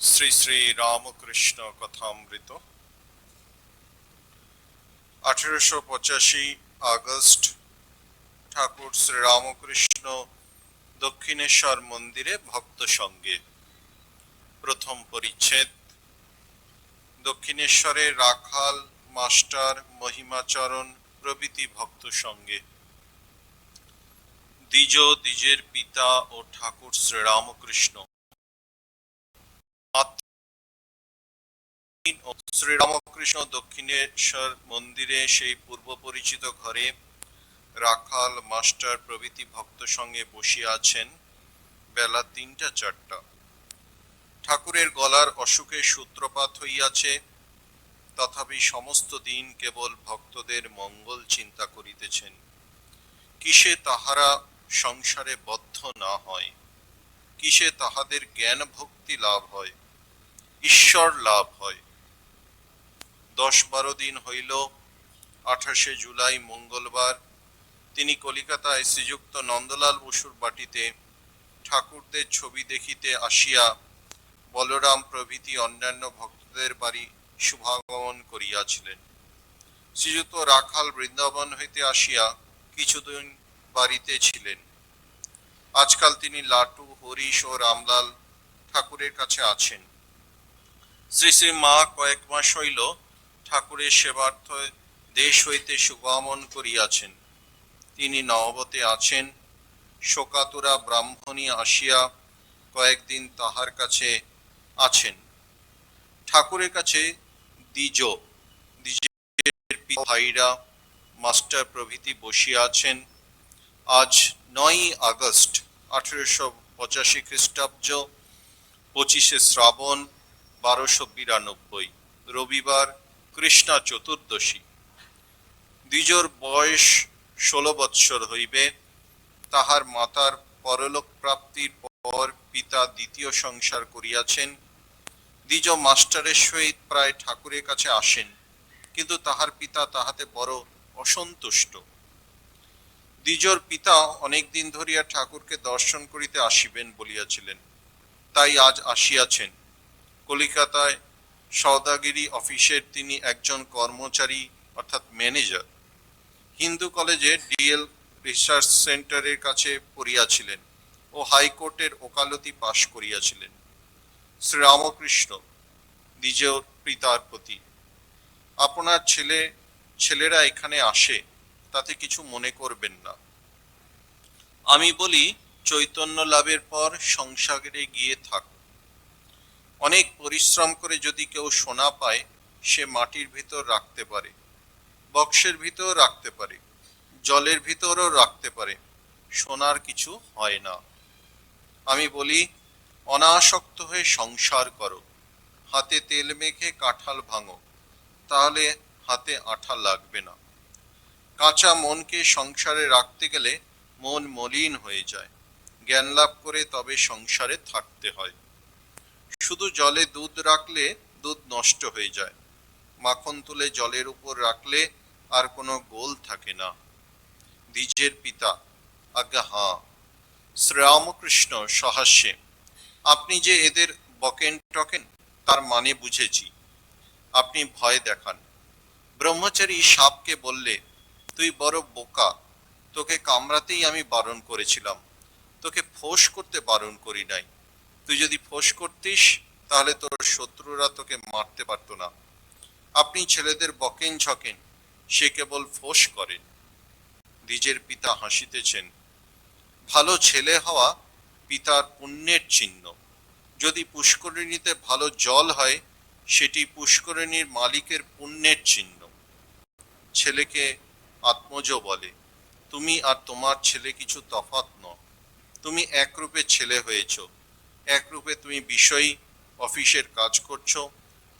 শ্রী শ্রী রামকৃষ্ণ কথামৃত। আঠেরোশো পঁচাশি আগস্ট ঠাকুর শ্রী রামকৃষ্ণ দক্ষিণেশ্বর মন্দিরে ভক্ত সঙ্গে। প্রথম পরিচ্ছেদ। দক্ষিণেশ্বরে রাখাল, মাস্টার, মহিমাচরণ প্রভৃতি ভক্ত সঙ্গে। দ্বিজ, দ্বিজের পিতা ও ঠাকুর শ্রীরামকৃষ্ণ ও শ্রীরামকৃষ্ণ দক্ষিণেশ্বর মন্দিরে সেই পূর্ব পরিচিত ঘরে রাখাল মাস্টার প্রভৃতি ভক্ত সঙ্গে বসিয়া আছেন বেলা তিনটা চারটা। ঠাকুরের গলার অসুখে সূত্রপাত হইয়াছে, তথাপি সমস্ত দিন কেবল ভক্তদের মঙ্গল চিন্তা করিতেছেন। কিসে তাহারা সংসারে বদ্ধ না হয়? কিসে তাহাদের জ্ঞান ভক্তি লাভ হয়? ঈশ্বর লাভ হয়? দশ বারো দিন হইল, আঠাশে জুলাই মঙ্গলবার। তিনি কলিকাতায় শ্রীযুক্ত নন্দলাল বসুর বাটিতে ঠাকুরদের ছবি দেখিতে আসিয়া বলরাম প্রভৃতি অন্যান্য ভক্তদের বাড়ি শুভাগমন করিয়াছিলেন। শ্রীযুক্ত রাখাল বৃন্দাবন হইতে আসিয়া কিছুদিন বাড়িতে ছিলেন। আজকাল তিনি লাটু, হরিশ ও রামলাল ঠাকুরের কাছে আছেন। শ্রী শ্রী মা কয়েক মাস হইল ঠাকুরের সেবার্থ দেশ হইতে সুগমন করিয়াছেন। তিনি নববতে আছেন। শোকাতুরা ব্রাহ্মণী আসিয়া কয়েকদিন তাহার কাছে আছেন। ঠাকুরের কাছে দ্বিজ, দ্বিজের ভাইরা, মাস্টার প্রভৃতি বসিয়া আছেন। আজ নয়ই আগস্ট, আঠেরোশো পঁচাশি খ্রিস্টাব্দ, পঁচিশে শ্রাবণ, বারোশো বিরানব্বই। রবিবার কৃষ্ণা চতুর্দশী। দ্বিজর বয়স ষোলো বৎসর হইবে। তাহার মাতার পরলোক প্রাপ্তির পর পিতা দ্বিতীয় সংসার করিয়াছেন। দ্বিজ মাস্টারের সহিত প্রায় ঠাকুরের কাছে আসেন, কিন্তু তাহার পিতা তাহাতে বড় অসন্তুষ্ট। দ্বিজর পিতা অনেক দিন ধরিয়া ঠাকুরকে দর্শন করিতে আসিবেন বলিয়াছিলেন। তাই আজ আসিয়াছেন। কলিকাতায় সৌদাগিরি অফিসের তিনি একজন কর্মচারী, অর্থাৎ ম্যানেজার। হিন্দু কলেজে ডিএল রিসার্চ সেন্টারের কাছে পড়িয়াছিলেন ও হাইকোর্টের ওকালতি পাশ করিয়াছিলেন। শ্রীরামকৃষ্ণ দ্বিজেয় পিতার প্রতি আপনার ছেলে, ছেলেরা এখানে আসে, তাতে কিছু মনে করবেন না। আমি বলি, চৈতন্য লাভের পর সংসারে গিয়ে থাক অনেক পরিশ্রম করে যদি কেউ সোনা পায়, সে মাটির ভিতর রাখতে পারে, বক্সের ভিতর রাখতে পারে, জলের ভিতরও রাখতে পারে, সোনার কিছু হয় না। আমি বলি, অনাসক্ত হয়ে সংসার করো, হাতে তেল মেখে কাঁঠাল ভাঙো, তাহলে হাতে আঠা লাগবে না। কাঁচা মনকে সংসারে রাখতে গেলে মন মলিন হয়ে যায় জ্ঞান লাভ করে তবে সংসারে থাকতে হয়। শুধু জলে দুধ রাখলে দুধ নষ্ট হয়ে যায়। মাখন তুলে জলের উপর রাখলে আর কোনো গোল থাকে না। দ্বিজের পিতা, আজ্ঞা, হাঁ। শ্রীরামকৃষ্ণ সহাস্যে, আপনি যে এদের বকেন টকেন, তার মানে বুঝেছি। আপনি ভয় দেখান। ব্রহ্মচারী সাপকে বললে, তুই বড় বোকা, তোকে কামড়াতেই আমি বারণ করেছিলাম। তোকে ফোঁস করতে বারণ করি নাই। তুই যদি ফোঁস করতিস, তাহলে তোর শত্রুরা তোকে মারতে পারতো না। আপনি ছেলেদের বকেন ঝকেন সে কেবল ফোঁস করেন দ্বিজের পিতা হাসিতেছেন, ভালো ছেলে হওয়া পিতার পুণ্যের চিহ্ন। যদি পুষ্করিণীতে ভালো জল হয়, সেটি পুষ্করিণীর মালিকের পুণ্যের চিহ্ন। ছেলেকে আত্মজ বলে, তুমি আর তোমার ছেলে কিছু তফাৎ ন তুমি একরূপে ছেলে হয়েছ। একরূপে তুমি বিষয়ী, অফিসের কাজ করছ,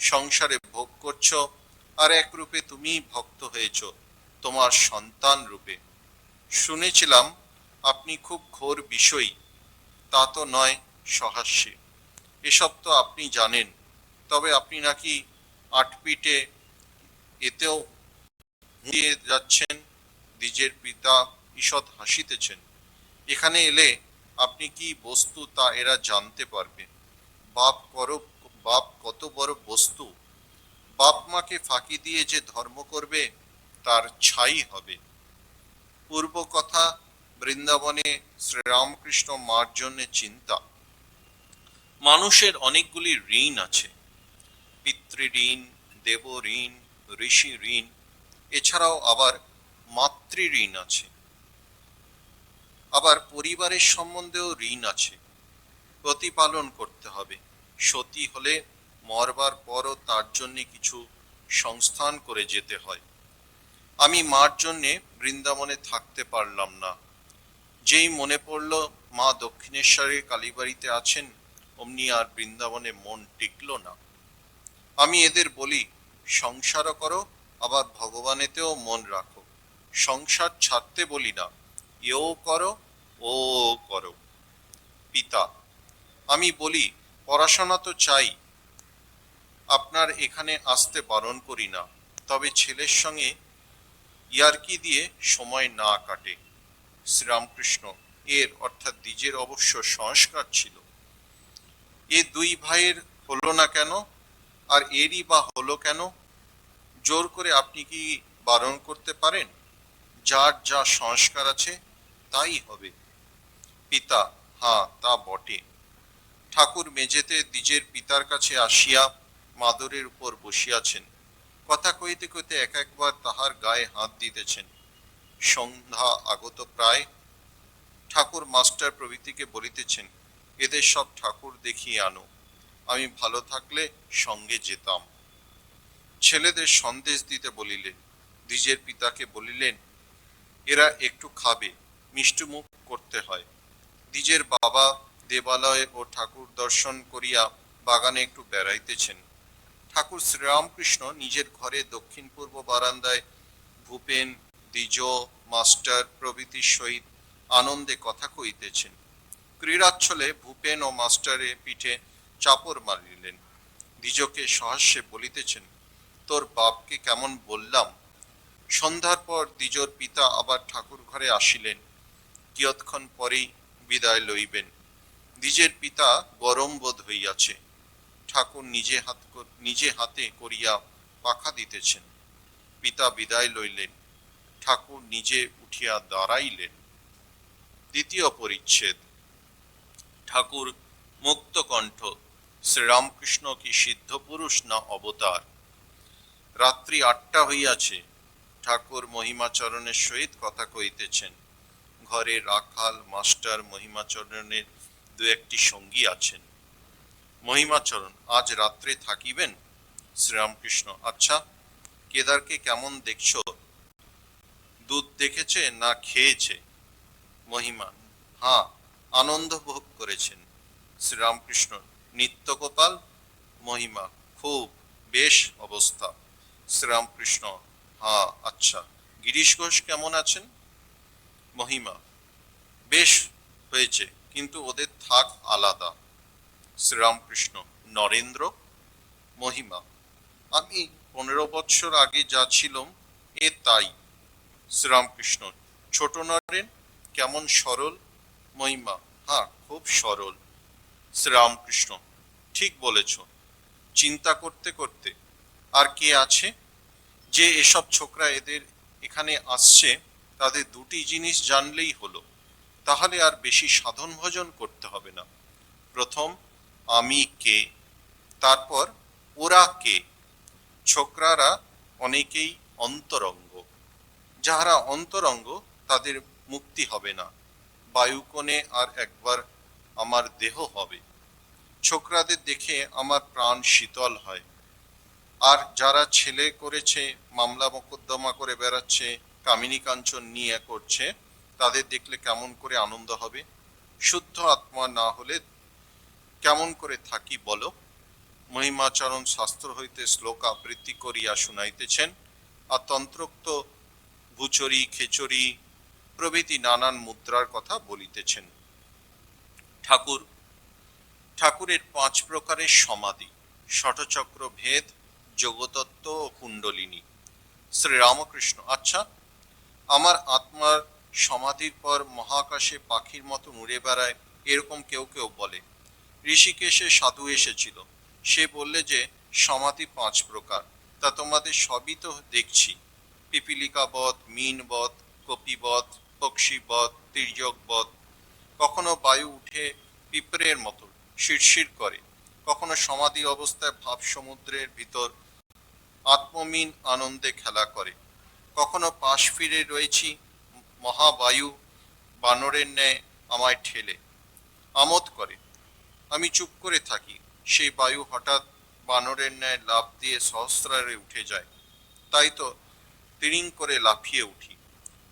সংসারে ভোগ করছ, আর একরূপে তুমি ভক্ত হয়েছ, তোমার সন্তান রূপে। শুনেছিলাম, আপনি খুব ঘোর বিষয়ী, তা তো নয় সহাস্যে। এসব তো আপনি জানেন, তবে আপনি নাকি আটপিটে এতেও দিয়ে যাচ্ছেন, দ্বিজের পিতা ঈষৎ হাসিতেছেন। এখানে এলে আপনি কি বস্তু তা এরা জানতে পারবে? বাপ কর, বাপ কত বড় বস্তু। বাপ মাকে ফাঁকি দিয়ে যে ধর্ম করবে, তার ছাই হবে। পূর্ব কথা, বৃন্দাবনে শ্রীরামকৃষ্ণ মার জন্য চিন্তা। মানুষের অনেকগুলি ঋণ আছে। পিতৃঋণ দেব ঋণ, ঋষি ঋণ, এছাড়াও আবার মাতৃ ঋণ আছে। আবার পরিবারের সম্বন্ধেও ঋণ আছে। প্রতিপালন করতে হবে। সতী হলে মরবার পরও তার জন্য কিছু সংস্থান করে যেতে হয়। আমি মার জন্যে বৃন্দাবনে থাকতে পারলাম না। যেই মনে পড়ল, মা দক্ষিণেশ্বরে কালীবাড়িতে আছেন, অমনি আর বৃন্দাবনে মন টিকল না। আমি এদের বলি, সংসারও করো, আবার ভগবানেতেও মন রাখো। সংসার ছাড়তে বলি না। এও করো, ও করো। পিতা, আমি বলি, পড়াশোনা তো চাই। আপনার এখানে আসতে বারণ করি না, তবে ছেলের সঙ্গে ইয়ার্কি দিয়ে সময় না কাটে। শ্রীরামকৃষ্ণ, এর অর্থাৎ দ্বিজের অবশ্য সংস্কার ছিল। এ দুই ভাইয়ের হলো না কেন? আর এরই বা হলো কেন? জোর করে আপনি কি বারণ করতে পারেন? যার যা সংস্কার আছে তাই হবে। পিতা হ্যাঁ তা বটে। ঠাকুর মেঝেতে দ্বিজের পিতার কাছে আসিয়া মাদরের উপর বসিয়াছেন। কথা কইতে কইতে এক একবার তাহার গায়ে হাত দিতেছেন। সন্ধ্যা আগত প্রায়। ঠাকুর মাস্টার প্রভৃতিকে বলিতেছেন, এদের সব ঠাকুর দেখিয়ে আনো। আমি ভালো থাকলে সঙ্গে যেতাম। ছেলেদের সন্দেশ দিতে বলিলেন। দ্বিজের পিতাকে বলিলেন, এরা একটু খাবে। মিষ্টিমুখ করতে হয়। দ্বিজের বাবা দেবালয়ে ও ঠাকুর দর্শন করিয়া বাগানে একটু বেড়াইতেছেন। ঠাকুর শ্রীরামকৃষ্ণ নিজের ঘরে দক্ষিণ পূর্ব বারান্দায় ভূপেন, দ্বিজ, মাস্টার প্রভৃতির সহিত আনন্দে কথা কইতেছেন ক্রীড়াচ্ছলে ভূপেন ও মাস্টারে পিঠে চাপর মারিলেন। দ্বিজকে সহাস্যে বলিতেছেন, তোর বাপকে কেমন বললাম? সন্ধ্যার পর দ্বিজর পিতা আবার ঠাকুর ঘরে আসিলেন। কিয়ৎক্ষণ পরেই বিদায় লইবেন। দ্বিজের পিতা গরম বোধ হইয়াছে। ঠাকুর নিজে হাত নিজে হাতে করিয়া পাখা দিতেছেন। পিতা বিদায় লইলেন। ঠাকুর নিজে উঠিয়া দাঁড়াইলেন। দ্বিতীয় পরিচ্ছেদ। ঠাকুর মুক্তকণ্ঠ শ্রীরামকৃষ্ণ কি সিদ্ধ পুরুষ না অবতার? রাত্রি আটটা হইয়াছে। ঠাকুর মহিমাচরণের সহিত কথা কইতেছেন। ঘরে রাখাল, মাস্টার, মহিমাচরণের দু একটি সঙ্গী আছেন। মহিমাচরণ, আজ রাত্রে থাকিবেন? শ্রীরামকৃষ্ণ আচ্ছা কেদারকে কেমন দেখছ? দুধ দেখেছে না খেয়েছে? মহিমা হ্যাঁ আনন্দ ভোগ করেছেন। শ্রীরামকৃষ্ণ, নিত্যগোপাল? মহিমা, খুব, বেশ অবস্থা। শ্রীরামকৃষ্ণ হ্যাঁ আচ্ছা গিরিশ ঘোষ কেমন আছেন? মহিমা। বেশ হয়েছে, কিন্তু ওদের থাক আলাদা। শ্রীরামকৃষ্ণ, নরেন্দ্র, মহিমা। আমি পনেরো বৎসর আগে যা ছিলাম, এ তাই। শ্রীরামকৃষ্ণ, ছোট নরেন, কেমন সরল? মহিমা হ্যাঁ খুব সরল। শ্রীরামকৃষ্ণ, ঠিক বলেছ। চিন্তা করতে করতে, আর কে আছে? যে এসব ছোকরা এদের এখানে আসছে তাদের দুটি জিনিস জানলেই হলো, তাহলে আর বেশি সাধন ভজন করতে হবে না। প্রথম, আমি কে? তারপর, ওরা কে? ছোকরারা অনেকেই অন্তরঙ্গ। যাহারা অন্তরঙ্গ, তাদের মুক্তি হবে না। বায়ুকোণে আর একবার আমার দেহ হবে। ছোকরাদের দেখে আমার প্রাণ শীতল হয়। আর যারা ছেলে করেছে মামলা মোকদ্দমা করে বেড়াচ্ছে কামিনী কাঞ্চন নিয়ে করছে, তাদের দেখলে কেমন করে আনন্দ হবে? শুদ্ধ আত্মা না হলে কেমন করে থাকি বলো? মহিমাচরণ শাস্ত্র হইতে শ্লোক আবৃত্তি করিয়া শুনাইতেছেন, আর তন্ত্রোক্ত ভুচরি, খেচরি প্রভৃতি নানান মুদ্রার কথা বলিতেছেন। ঠাকুর, ঠাকুরের পাঁচ প্রকারের সমাধি, ষটচক্র ভেদ, যোগতত্ত্ব ও কুণ্ডলিনী। শ্রীরামকৃষ্ণ আচ্ছা আমার আত্মার সমাধির পর মহাকাশে পাখির মতো উড়ে বেড়ায় এরকম কেউ কেউ বলে। ঋষিকেশে সাধু এসেছিল। সে বললে যে, সমাধি পাঁচ প্রকার। তা তোমাদের সবই তো দেখছি। পিপিলিকা বধ মিন বধ কপিবধ পক্ষী বধ তির্যক বধ কখনো বায়ু উঠে পিঁপড়ের মতো শিরশির করে। কখনো সমাধি অবস্থায় ভাব সমুদ্রের ভিতর আত্মমিন আনন্দে খেলা করে। কখনো পাশ ফিরে রয়েছি, মহাবায়ু বানরের ন্যায় আমায় ঠেলে। আমোদ করে। আমি চুপ করে থাকি। সেই বায়ু হঠাৎ বানরের ন্যায় লাফ দিয়ে সহস্রারে উঠে যায়। তাই তো তিরিং করে লাফিয়ে উঠি।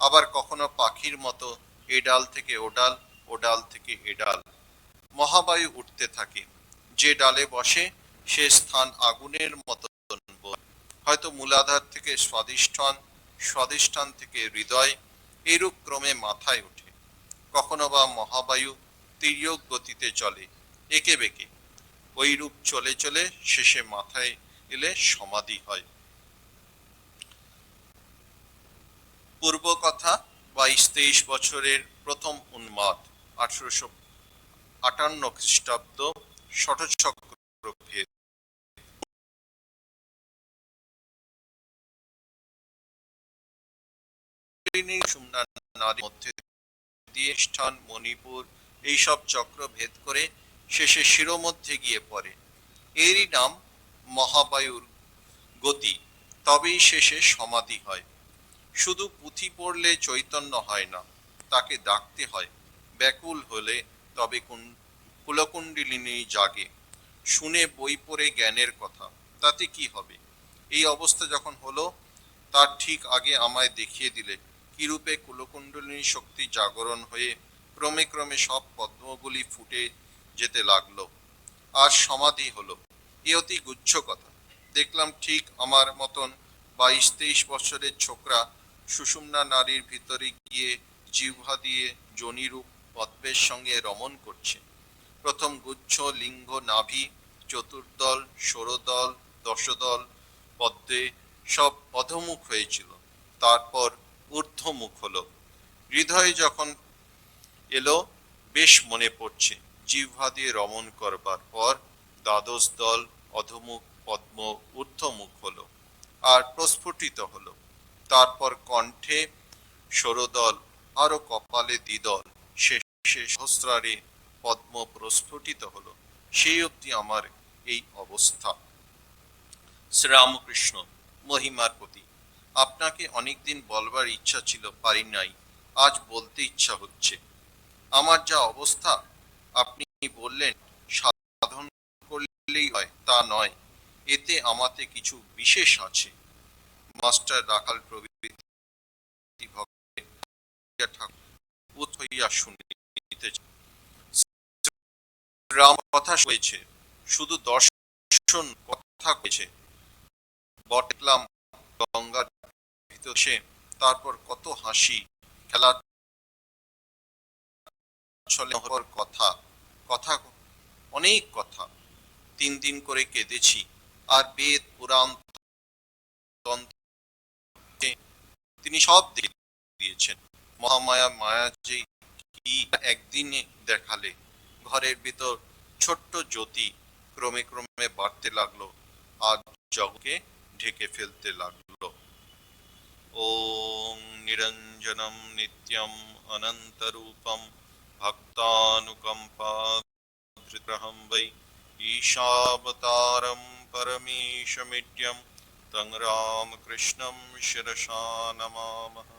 আবার কখনো পাখির মতো এ ডাল থেকে ও ডাল ও ডাল থেকে এ ডাল। মহাবায়ু উঠতে থাকে। যে ডালে বসে, সে স্থান আগুনের মতো হয়তো মূলাধার থেকে স্বাদিষ্ঠান স্বাদিষ্ঠান থেকে হৃদয় এরূপ ক্রমে মাথায় ওঠে। কখনো বা মহাবায়ু তির্যক গতিতে চলে, একে বেঁকে। ওই চলে চলে শেষে মাথায় এলে সমাধি হয়। পূর্ব কথা বাইশ তেইশ বছরের প্রথম উন্মাদ, আঠারোশো আটান্ন খ্রিস্টাব্দ ষটচক্র ভেদ। নারীর মধ্যে দিয়ে স্থান মণিপুর, এইসব চক্র ভেদ করে শেষে শিরোমধ্যে গিয়ে পড়ে। এরই নাম মহাবায়ুর গতি। তবেই শেষে সমাধি হয়। শুধু পুঁথি পড়লে চৈতন্য হয় না, তাকে ডাকতে হয়। ব্যাকুল হলে তবে কুলকুণ্ডলিনী জাগে। শুনে বই পড়ে জ্ঞানের কথা, তাতে কি হবে? এই অবস্থা যখন হলো, তার ঠিক আগে আমায় দেখিয়ে দিলে। কিরূপে কুলকুণ্ডলিনী শক্তি জাগরণ হয়ে ক্রমে ক্রমে সব পদ্মগুলি ফুটে যেতে লাগল। আর সমাধি হলো। এ অতি গুচ্ছ কথা। দেখলাম ঠিক আমার মতন বাইশ তেইশ বছরের ছোকরা সুষুম্না নারীর ভিতরে গিয়ে জিহ্বা দিয়ে জনিরূপ পদ্মের সঙ্গে রমণ করছে। প্রথম গুচ্ছ, লিঙ্গ, নাভি, চতুর্দল, ষোড়দল, দশদল, পদ্মে সব অধমুখ হয়েছিল। তারপর ঊর্ধ্বমুখ হলো। হৃদয়ে যখন এলো, বেশ মনে পড়ছে। জিহ্বা দিয়ে রমণ করবার পর দ্বাদশ দল অধমুখ, পদ্ম ঊর্ধ্বমুখ হলো আর প্রস্ফুটিত হলো। তারপর কণ্ঠে ষোড়দল আরও কপালে দ্বিদল, শেষে সহস্রারে পদ্ম প্রস্ফুটিত হলো। সেই অবধি আমার এই অবস্থা। শ্রীরামকৃষ্ণ মহিমার প্রতি আপনাকে অনেকদিন বলবার ইচ্ছা ছিল, পারি নাই। আজ বলতে ইচ্ছা হচ্ছে। আমার যা অবস্থা, আপনি বললেন, সাধন করলেই হয়, তা নয়। এতে আমাতে কিছু বিশেষ আছে। মাস্টার রাখাল শুনিতে রাম কথা হয়েছে শুধু দর্শন কথা হয়েছে বটলাম গঙ্গার ভিতর সে, তারপর কত হাসি খেলা ছলে কথা কথা অনেক কথা। তিন দিন করে কেঁদেছি, আর বেদ, পুরাণ তিনি সব দিয়েছেন। মহামায়া, মায়া যে কি একদিনে দেখালে, ঘরের ভিতর ছোট্ট জ্যোতি ক্রমে ক্রমে বাড়তে লাগল, আর জগকে ঢেকে ফেলতে লাগল। ॐ निरञ्जनं नित्यम् अनन्तरूपं भक्तानुकम्पाधृग्रहं वै ईशावतारं परमेशमिड्यं तं रामकृष्णं शिरसा नमामः।